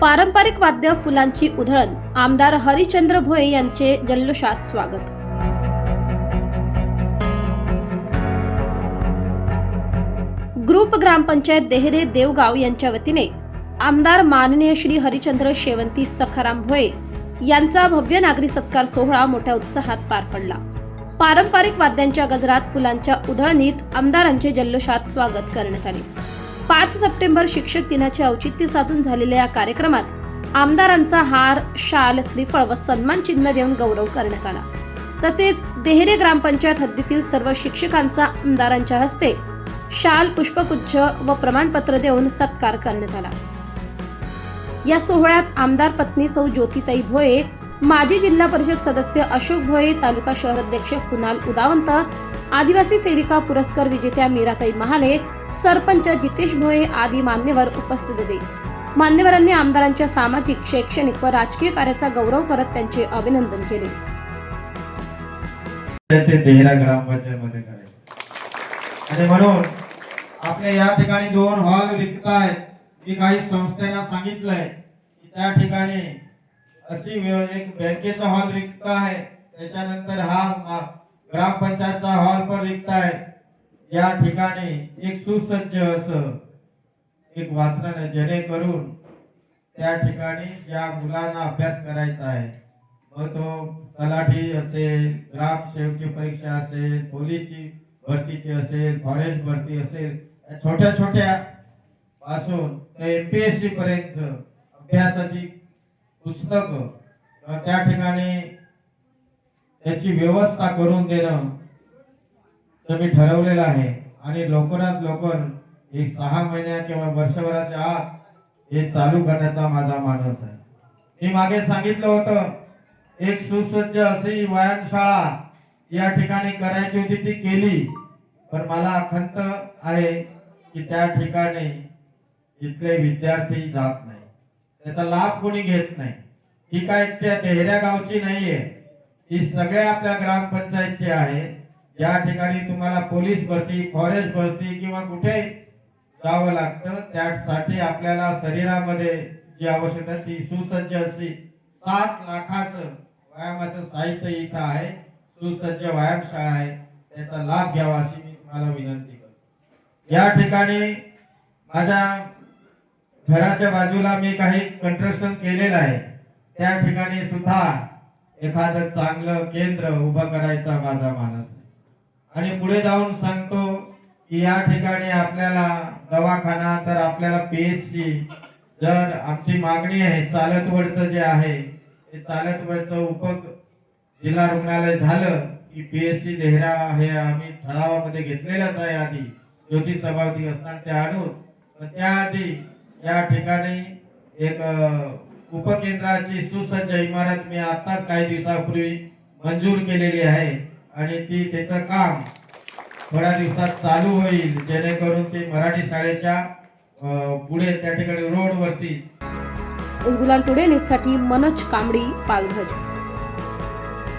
पारंपरिक वाद्य फुलांची उधळण. आमदार हरिचंद्र भोये यांचे जल्लोषात स्वागत. ग्रुप ग्रामपंचायत देहरे देवगाव यांच्या वतीने आमदार माननीय श्री हरिचंद्र शेवंती सखाराम भोये यांचा भव्य नागरी सत्कार सोहळा मोठ्या उत्साहात पार पडला. पारंपरिक वाद्यांच्या गजरात फुलांच्या उधळणीत आमदारांचे जल्लोषात स्वागत करण्यात आले. पाच सप्टेंबर शिक्षक दिनाचे औचित्य साधून झालेल्या या कार्यक्रमात आमदारांचा हार शाल श्रीफळ व सन्मान चिन्ह देऊन गौरव करण्यात आला. तसेच देहरे ग्रामपंचायत हद्दीतील सर्व शिक्षकांचा आमदारांच्या हस्ते शाल पुष्पगुच्छ व प्रमाणपत्र देऊन सत्कार करण्यात आला. या सोहळ्यात आमदार पत्नी सौ ज्योतिताई भोये माजी जिल्हा परिषद सदस्य अशोक भोये तालुका शहर अध्यक्ष कुणाल उदावंत आदिवासी सेविका पुरस्कार विजेत्या मीराताई महाले सरपंच जितेश भोये आदी मान्यवर उपस्थित होते. मान्यवरांनी आमदारांच्या सामाजिक शैक्षणिक व राजकीय कार्याचा गौरव करत त्यांचे अभिनंदन केले. आणि म्हणून आपल्या या ठिकाणी दोन हॉल रिक्त आहेत मी काही संस्थेना सांगितलंय की त्या ठिकाणी अशी एक बँकेचा हॉल रिक्त आहे त्याच्यानंतर हा ग्रामपंचायतचा हॉल पण रिक्त आहे या ठिकाणी एक सुसज्ज असं एक वाचनालय जेणेकरून त्या ठिकाणी ज्या मुलांना अभ्यास करायचा आहे मग तो तलाठी असेल ग्रामसेवकची परीक्षा असेल पोलीसची भरतीची असेल फॉरेस्ट भरती असेल छोट्या छोट्या पासून एम पी एस सी पर्यंत अभ्यासाची पुस्तकं त्या ठिकाणी त्याची व्यवस्था करून देणं तर मी ठरवलेलं आहे. आणि लवकरात लवकर एक सहा महिन्या किंवा वर्षभराच्या आत हे चालू करण्याचा माझा मानस आहे. मी मागे सांगितलं होतं एक सुसज्ज अशी व्यायामशाळा या ठिकाणी करायची होती ती केली. पण मला खंत आहे की त्या ठिकाणी इथले विद्यार्थी जात नाही. त्याचा लाभ कोणी घेत नाही. ही काय त्या तेहऱ्या गावची नाहीये. ही सगळ्या आपल्या ग्रामपंचायतची आहे. या ठिकाणी तुम्हाला पोलीस भरती फॉरेस्ट भरती किंवा कुठे जावं लागतं त्यासाठी आपल्याला शरीरामध्ये जी आवश्यकता ती सुसज्ज अशी सात लाखाचं व्यायामाचं साहित्य इथं आहे. सुसज्ज व्यायामशाळा आहे. त्याचा लाभ घ्यावा अशी मी तुम्हाला विनंती करतो. या ठिकाणी माझ्या घराच्या बाजूला मी काही कंस्ट्रक्शन केलेलं आहे. त्या ठिकाणी सुद्धा एखादं चांगलं केंद्र उभं करायचा माझा मानस आहे आणि पुढे जाऊन सांगतो की या ठिकाणी आपल्याला दवाखाना तर आपल्याला पीएचसी जर आमची मागणी आहे चालतवडचं जे आहे ते चालतवडचं उप जिल्हा रुग्णालय झालं की पीएससी देहरा हे आम्ही ठरावामध्ये घेतलेलंच आहे आधी. ज्योती सभावती असणार ते आणून पण त्याआधी या ठिकाणी एक उपकेंद्राची सुसज्ज इमारत मी आताच काही दिवसापूर्वी मंजूर केलेली आहे. आणि ती त्याचं काम थोड्या दिवसात चालू होईल जेणेकरून ते मराठी शाळेच्या पुढे त्या ठिकाणी रोडवरती. उलगुलान टुडे न्यूजसाठी मनोज कांबडी पालघर.